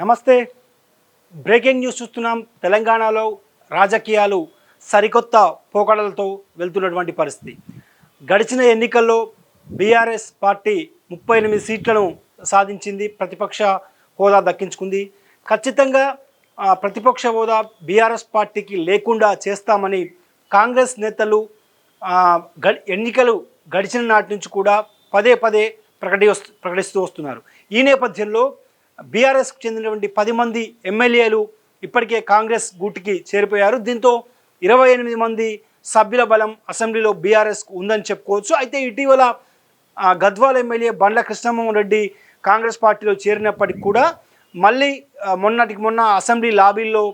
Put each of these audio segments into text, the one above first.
నమస్తే. Breaking news చూస్తున్నాం. తెలంగాణలో రాజకీయాలు సరికొత్త పోకడలతో వెళ్తున్నటువంటి పరిస్థితి. గడిచిన ఎన్నికల్లో బీఆర్ఎస్ పార్టీ ముప్పై ఎనిమిది సీట్లను సాధించింది. ప్రతిపక్ష హోదా దక్కించుకుంది. ఖచ్చితంగా ప్రతిపక్ష హోదా బీఆర్ఎస్ పార్టీకి లేకుండా చేస్తామని కాంగ్రెస్ నేతలు గ ఎన్నికలు గడిచిన నాటి నుంచి కూడా పదే పదే ప్రకటి ప్రకటిస్తూ వస్తున్నారు. ఈ నేపథ్యంలో బీఆర్ఎస్కు చెందినటువంటి పది మంది ఎమ్మెల్యేలు ఇప్పటికే కాంగ్రెస్ గూటికి చేరిపోయారు. దీంతో ఇరవై ఎనిమిది మంది సభ్యుల బలం అసెంబ్లీలో బీఆర్ఎస్కు ఉందని చెప్పుకోవచ్చు. అయితే ఇటీవల గద్వాల ఎమ్మెల్యే బండ్ల కృష్ణమోహన్ రెడ్డి కాంగ్రెస్ పార్టీలో చేరినప్పటికి కూడా మళ్ళీ మొన్నటికి మొన్న అసెంబ్లీ లాబీల్లో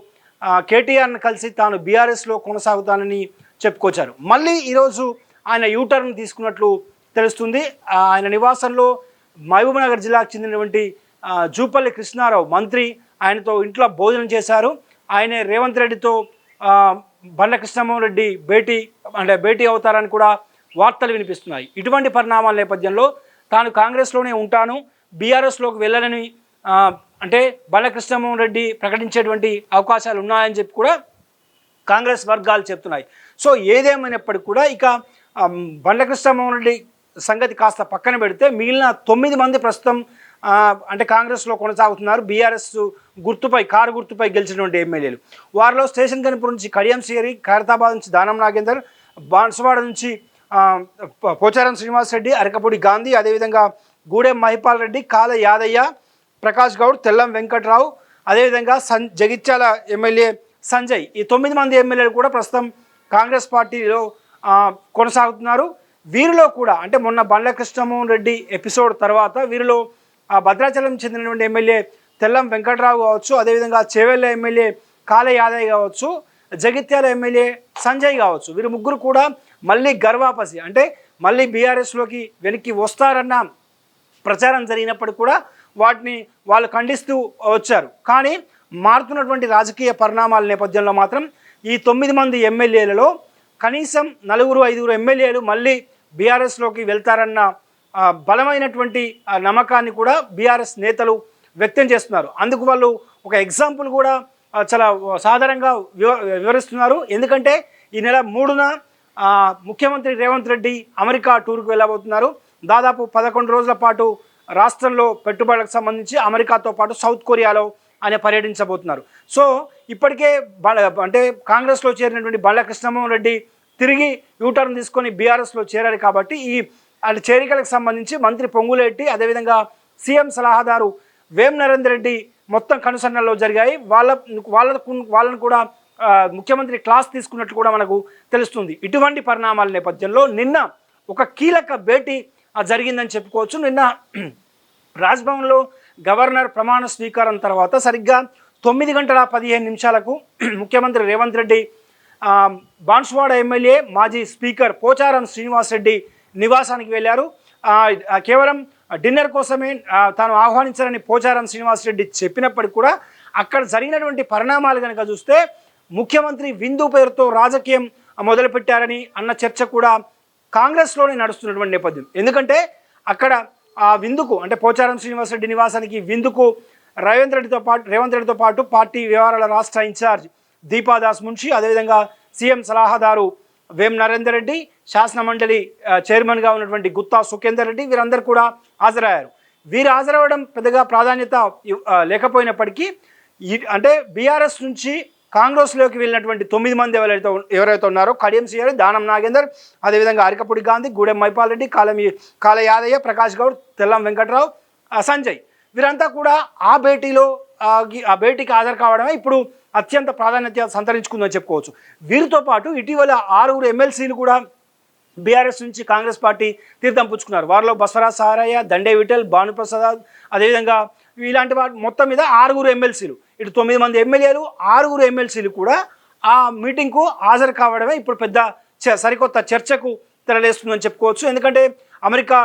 కేటీఆర్ను కేటీఆర్ని కలిసి తాను బీఆర్ఎస్లో కొనసాగుతానని చెప్పుకొచ్చారు. మళ్ళీ ఈరోజు ఆయన యూటర్న్ తీసుకున్నట్లు తెలుస్తుంది. ఆయన నివాసంలో మహబూబ్నగర్ జిల్లాకు చెందినటువంటి జూపల్లి కృష్ణారావు మంత్రి ఆయనతో ఇంట్లో భోజనం చేశారు. ఆయనే రేవంత్ రెడ్డితో బండ్ల కృష్ణమోహన్ రెడ్డి భేటీ అంటే భేటీ అవుతారని కూడా వార్తలు వినిపిస్తున్నాయి. ఇటువంటి పరిణామాల నేపథ్యంలో తాను కాంగ్రెస్లోనే ఉంటాను బీఆర్ఎస్లోకి వెళ్ళనని అంటే బండ్ల కృష్ణమోహన్ రెడ్డి ప్రకటించేటువంటి అవకాశాలు ఉన్నాయని చెప్పి కూడా కాంగ్రెస్ వర్గాలు చెప్తున్నాయి. సో ఏదేమైనప్పటికీ కూడా ఇక బండ్ల కృష్ణమోహన్ రెడ్డి సంగతి కాస్త పక్కన పెడితే మిగిలిన తొమ్మిది మంది ప్రస్తుతం అంటే కాంగ్రెస్లో కొనసాగుతున్నారు. బీఆర్ఎస్ గుర్తుపై కారు గుర్తుపై గెలిచినటువంటి ఎమ్మెల్యేలు. వారిలో స్టేషన్ కనుపూర్ నుంచి కడియం సిరి ఖైరతాబాద్ నుంచి దానం నాగేందర్ బాన్సువాడ నుంచి పోచారం శ్రీనివాస్ రెడ్డి అరకపూడి గాంధీ అదేవిధంగా గూడెం మహిపాల్ రెడ్డి కాల యాదయ్య ప్రకాష్ గౌడ్ తెల్లం వెంకట్రావు అదేవిధంగా సన్ జగిత్యాల ఎమ్మెల్యే సంజయ్. ఈ తొమ్మిది మంది ఎమ్మెల్యేలు కూడా ప్రస్తుతం కాంగ్రెస్ పార్టీలో కొనసాగుతున్నారు. వీరిలో కూడా అంటే మొన్న బండ్ల కృష్ణమోహన్ రెడ్డి ఎపిసోడ్ తర్వాత వీరిలో ఆ భద్రాచలం చెందినటువంటి ఎమ్మెల్యే తెల్లం వెంకట్రావు కావచ్చు అదేవిధంగా చేవెళ్ళ ఎమ్మెల్యే కాళ యాదయ్య కావచ్చు జగిత్యాల ఎమ్మెల్యే సంజయ్ కావచ్చు. వీరు ముగ్గురు కూడా మళ్ళీ గర్వాపసి అంటే మళ్ళీ బీఆర్ఎస్లోకి వెనక్కి వస్తారన్న ప్రచారం జరిగినప్పుడు కూడా వాటిని వాళ్ళు ఖండిస్తూ వచ్చారు. కానీ మారుతున్నటువంటి రాజకీయ పరిణామాల నేపథ్యంలో మాత్రం ఈ తొమ్మిది మంది ఎమ్మెల్యేలలో కనీసం నలుగురు ఐదుగురు ఎమ్మెల్యేలు మళ్ళీ బీఆర్ఎస్లోకి వెళ్తారన్న బలమైనటువంటి నమ్మకాన్ని కూడా బీఆర్ఎస్ నేతలు వ్యక్తం చేస్తున్నారు. అందుకు వాళ్ళు ఒక ఎగ్జాంపుల్ కూడా చాలా సాధారణంగా వివ వివరిస్తున్నారు. ఎందుకంటే ఈ నెల మూడున ముఖ్యమంత్రి రేవంత్ రెడ్డి అమెరికా టూర్కు వెళ్ళబోతున్నారు. దాదాపు పదకొండు రోజుల పాటు రాష్ట్రంలో పెట్టుబడులకు సంబంధించి అమెరికాతో పాటు సౌత్ కొరియాలో ఆయన పర్యటించబోతున్నారు. సో ఇప్పటికే అంటే కాంగ్రెస్లో చేరినటువంటి బాలకృష్ణమోహన్ రెడ్డి తిరిగి యూటర్న్ తీసుకొని బీఆర్ఎస్లో చేరారు కాబట్టి ఈ వాళ్ళ చేరికలకు సంబంధించి మంత్రి పొంగులేటి అదేవిధంగా సీఎం సలహాదారు వేం నరేందర్ రెడ్డి మొత్తం కనుసన్నల్లో జరిగాయి. వాళ్ళ వాళ్ళ వాళ్ళను కూడా ముఖ్యమంత్రి క్లాస్ తీసుకున్నట్లు కూడా మనకు తెలుస్తుంది. ఇటువంటి పరిణామాల నేపథ్యంలో నిన్న ఒక కీలక భేటీ జరిగిందని చెప్పుకోవచ్చు. నిన్న రాజ్భవన్లో గవర్నర్ ప్రమాణ స్వీకారం తర్వాత సరిగ్గా తొమ్మిది గంటల పదిహేను నిమిషాలకు ముఖ్యమంత్రి రేవంత్ రెడ్డి బాన్స్వాడ బాన్సువాడ ఎమ్మెల్యే మాజీ స్పీకర్ పోచారం శ్రీనివాస్ రెడ్డి నివాసానికి వెళ్ళారు. కేవలం డిన్నర్ కోసమే తాను ఆహ్వానించాలని పోచారం శ్రీనివాస్ రెడ్డి చెప్పినప్పటికీ కూడా అక్కడ జరిగినటువంటి పరిణామాలు కనుక చూస్తే ముఖ్యమంత్రి విందు పేరుతో రాజకీయం మొదలుపెట్టారని అన్న చర్చ కూడా కాంగ్రెస్లోనే నడుస్తున్నటువంటి నేపథ్యం. ఎందుకంటే అక్కడ ఆ విందుకు అంటే పోచారం శ్రీనివాసరెడ్డి నివాసానికి విందుకు రేవంత్ రెడ్డితో పాటు రేవంత్ రెడ్డితో పాటు పార్టీ వ్యవహారాల రాష్ట్ర ఇన్ఛార్జ్ దీపాదాస్ మున్షి అదేవిధంగా సీఎం సలహాదారు వేం నరేందర్ రెడ్డి శాసనమండలి చైర్మన్గా ఉన్నటువంటి గుత్తా సుఖేందర్ రెడ్డి వీరందరూ కూడా హాజరయ్యారు. వీరు హాజరవ్వడం పెద్దగా ప్రాధాన్యత లేకపోయినప్పటికీ అంటే బీఆర్ఎస్ నుంచి కాంగ్రెస్లోకి వెళ్ళినటువంటి తొమ్మిది మంది ఎవరైతే ఎవరైతే ఉన్నారో కడియం సీఆర్ దానం నాగేందర్ అదేవిధంగా అరికపూడి గాంధీ గూడెం మైపాల్ రెడ్డి కాలమి కాల యాదయ్య ప్రకాష్ గౌడ్ తెల్లం వెంకట్రావు సంజయ్. వీరంతా కూడా ఆ భేటీలో ఆ, భేటీకి హాజరు కావడమే ఇప్పుడు అత్యంత ప్రాధాన్యత సంతరించుకుందని చెప్పుకోవచ్చు. వీరితో పాటు ఇటీవల ఆరుగురు ఎమ్మెల్సీలు కూడా బీఆర్ఎస్ నుంచి కాంగ్రెస్ పార్టీ తీర్థం పుచ్చుకున్నారు. వారిలో బసవరాజ్ సారయ్య దండే విఠల్ భానుప్రసాద్ అదేవిధంగా ఇలాంటి వాటి మొత్తం మీద ఆరుగురు ఎమ్మెల్సీలు. ఇటు తొమ్మిది మంది ఎమ్మెల్యేలు ఆరుగురు ఎమ్మెల్సీలు కూడా ఆ మీటింగ్కు హాజరు కావడమే ఇప్పుడు పెద్ద చ- సరికొత్త చర్చకు తెరలేస్తుందని చెప్పుకోవచ్చు. ఎందుకంటే అమెరికా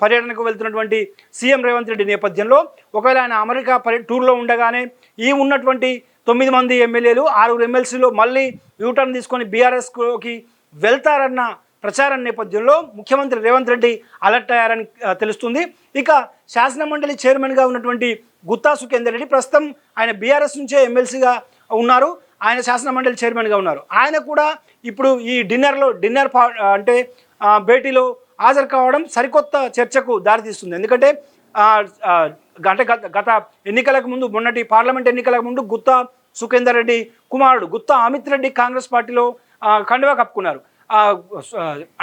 పర్యటనకు వెళ్తున్నటువంటి సీఎం రేవంత్ రెడ్డి నేపథ్యంలో ఒకవేళ ఆయన అమెరికా పర్య టూర్లో ఉండగానే ఈ ఉన్నటువంటి తొమ్మిది మంది ఎమ్మెల్యేలు ఆరుగురు ఎమ్మెల్సీలు మళ్ళీ యూటర్న్ తీసుకొని బీఆర్ఎస్కి వెళ్తారన్న ప్రచారం నేపథ్యంలో ముఖ్యమంత్రి రేవంత్ రెడ్డి అలర్ట్ అయ్యారని తెలుస్తుంది. ఇక శాసనమండలి చైర్మన్గా ఉన్నటువంటి గుత్తా సుఖేందర్ రెడ్డి ప్రస్తుతం ఆయన బీఆర్ఎస్ నుంచే ఎమ్మెల్సీగా ఉన్నారు. ఆయన శాసన మండలి చైర్మన్గా ఉన్నారు. ఆయన కూడా ఇప్పుడు ఈ డిన్నర్లో డిన్నర్ పా అంటే భేటీలో హాజరు కావడం సరికొత్త చర్చకు దారితీస్తుంది. ఎందుకంటే అంటే గత గత ఎన్నికలకు ముందు మొన్నటి పార్లమెంట్ ఎన్నికలకు ముందు గుత్తా సుఖేందర్ రెడ్డి కుమారుడు గుత్తా అమిత్ రెడ్డి కాంగ్రెస్ పార్టీలో కండువా కప్పుకున్నారు.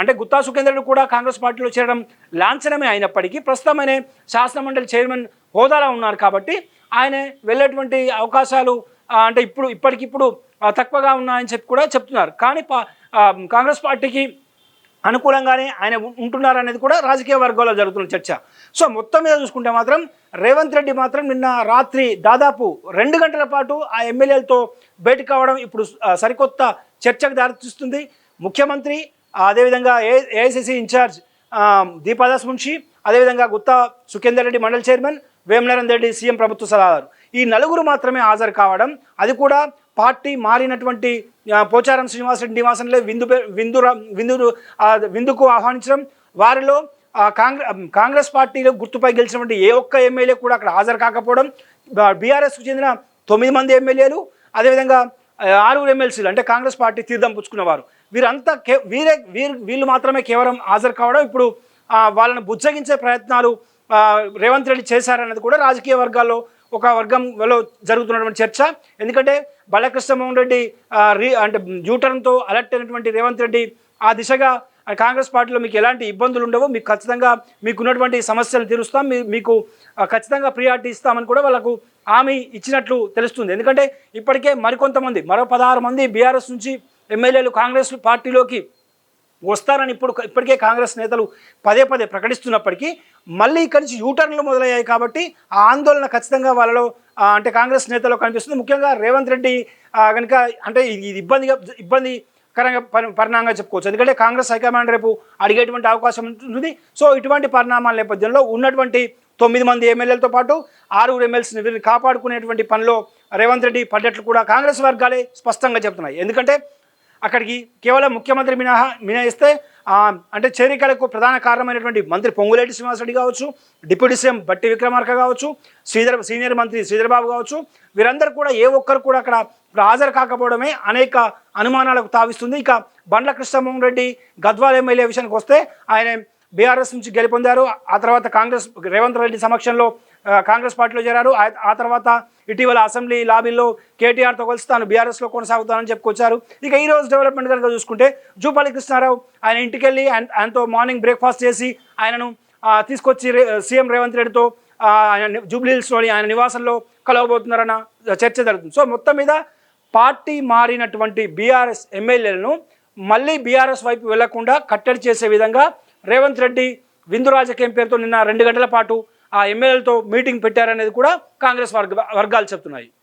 అంటే గుత్తా సుఖేందర్ రెడ్డి కూడా కాంగ్రెస్ పార్టీలో చేరడం లాంఛనమే అయినప్పటికీ ప్రస్తుతం ఆయన శాసనమండలి చైర్మన్ హోదాలో ఉన్నారు కాబట్టి ఆయన వెళ్ళేటువంటి అవకాశాలు అంటే ఇప్పుడు ఇప్పటికిప్పుడు తక్కువగా ఉన్నాయని చెప్పి కూడా చెప్తున్నారు. కానీ పా- కాంగ్రెస్ పార్టీకి అనుకూలంగానే ఆయన ఉంటున్నారనేది కూడా రాజకీయ వర్గాల్లో జరుగుతున్న చర్చ. సో మొత్తం మీద చూసుకుంటే మాత్రం రేవంత్ రెడ్డి మాత్రం నిన్న రాత్రి దాదాపు రెండు గంటల పాటు ఆ ఎమ్మెల్యేలతో భేటీ కావడం ఇప్పుడు సరికొత్త చర్చకు దారితీస్తుంది. ముఖ్యమంత్రి అదేవిధంగా A AICC incharge Deepadas Munshi అదేవిధంగా గుత్తా సుఖేందర్ రెడ్డి మండల్ చైర్మన్ వేమనారాయణ రెడ్డి సీఎం ప్రభుత్వ సలహాదారు. ఈ నలుగురు మాత్రమే హాజరు కావడం అది కూడా పార్టీ మారినటువంటి పోచారం శ్రీనివాసరెడ్డి నివాసంలో విందు విందు విందు విందుకు ఆహ్వానించడం వారిలో కాంగ్రెస్ కాంగ్రెస్ పార్టీలో గుర్తుపై గెలిచినటువంటి ఏ ఒక్క ఎమ్మెల్యే కూడా అక్కడ హాజరు కాకపోవడం బీఆర్ఎస్కు చెందిన తొమ్మిది మంది ఎమ్మెల్యేలు అదేవిధంగా ఆరుగురు ఎమ్మెల్సీలు అంటే కాంగ్రెస్ పార్టీ తీర్థం పుచ్చుకున్నవారు. వీరంతా కే వీరే వీరు వీళ్ళు మాత్రమే కేవలం హాజరు కావడం ఇప్పుడు వాళ్ళను వాళ్ళని బుజ్జగించే ప్రయత్నాలు రేవంత్ రెడ్డి చేశారన్నది కూడా రాజకీయ వర్గాల్లో ఒక వర్గంలో జరుగుతున్నటువంటి చర్చ. ఎందుకంటే బాలకృష్ణమోహన్ రెడ్డి రీ అంటే యూటర్న్తో అలర్ట్ అయినటువంటి రేవంత్ రెడ్డి ఆ దిశగా కాంగ్రెస్ పార్టీలో మీకు ఎలాంటి ఇబ్బందులు ఉండవు మీకు ఖచ్చితంగా మీకున్నటువంటి సమస్యలు తీరుస్తాం. మీ మీకు ఖచ్చితంగా ప్రియారిటీ ఇస్తామని కూడా వాళ్ళకు హామీ ఇచ్చినట్లు తెలుస్తుంది. ఎందుకంటే ఇప్పటికే మరికొంతమంది మరో పదహారు మంది బీఆర్ఎస్ నుంచి ఎమ్మెల్యేలు కాంగ్రెస్ పార్టీలోకి వస్తారని ఇప్పుడు ఇప్పటికే కాంగ్రెస్ నేతలు పదే పదే ప్రకటిస్తున్నప్పటికీ మళ్ళీ ఇక్కడి నుంచి యూటర్న్లు మొదలయ్యాయి కాబట్టి ఆ ఆందోళన ఖచ్చితంగా వాళ్ళలో అంటే కాంగ్రెస్ నేతలో కనిపిస్తుంది. ముఖ్యంగా రేవంత్ రెడ్డి కనుక అంటే ఇది ఇది ఇబ్బందిగా ఇబ్బందికరంగా పరి పరిణామంగా చెప్పుకోవచ్చు. ఎందుకంటే కాంగ్రెస్ హైకమాండ్ రేపు అడిగేటువంటి అవకాశం ఉంటుంది. సో ఇటువంటి పరిణామాల నేపథ్యంలో ఉన్నటువంటి తొమ్మిది మంది ఎమ్మెల్యేలతో పాటు ఆరుగురు ఎమ్మెల్సీని వీరిని కాపాడుకునేటువంటి పనిలో రేవంత్ రెడ్డి పడ్డట్లు కూడా కాంగ్రెస్ వర్గాలే స్పష్టంగా చెప్తున్నాయి. ఎందుకంటే అక్కడికి కేవలం ముఖ్యమంత్రి మినహా మినహాయిస్తే అంటే చేరికలకు ప్రధాన కారణమైనటువంటి మంత్రి పొంగులేటి శ్రీనివాసరెడ్డి కావచ్చు డిప్యూటీ సీఎం బట్టి విక్రమార్క కావచ్చు శ్రీధర్ సీనియర్ మంత్రి శ్రీధర్బాబు కావచ్చు వీరందరూ కూడా ఏ ఒక్కరు కూడా అక్కడ హాజరు కాకపోవడమే అనేక అనుమానాలకు తావిస్తుంది. ఇక బండ్ల కృష్ణమోహన్ రెడ్డి గద్వాల్ ఎమ్మెల్యే విషయానికి వస్తే ఆయన బీఆర్ఎస్ నుంచి గెలుపొందారు ఆ తర్వాత కాంగ్రెస్ రేవంత్ రెడ్డి సమక్షంలో కాంగ్రెస్ పార్టీలో చేరారు ఆ తర్వాత ఇటీవల అసెంబ్లీ లాబీల్లో కేటీఆర్తో కలిసి తాను బీఆర్ఎస్లో కొనసాగుతానని చెప్పుకొచ్చారు ఇక ఈ రోజు డెవలప్మెంట్ కనుక చూసుకుంటే జూపల్లి కృష్ణారావు ఆయన ఇంటికి వెళ్ళి ఆయనతో మార్నింగ్ బ్రేక్ఫాస్ట్ చేసి ఆయనను తీసుకొచ్చి సీఎం రేవంత్ రెడ్డితో ఆయన జూబ్లీహిల్స్లోని ఆయన నివాసంలో కలవబోతున్నారన్న చర్చ జరుగుతుంది. సో మొత్తం మీద పార్టీ మారినటువంటి బీఆర్ఎస్ ఎమ్మెల్యేలను మళ్ళీ బీఆర్ఎస్ వైపు వెళ్ళకుండా కట్టడి చేసే విధంగా రేవంత్ రెడ్డి విందు రాజకీయం పేరుతో నిన్న రెండు గంటల పాటు ఆ ఎమ్మెల్యేలతో మీటింగ్ పెట్టారనేది కూడా కాంగ్రెస్ వర్గ వర్గాలు చెప్తున్నాయి.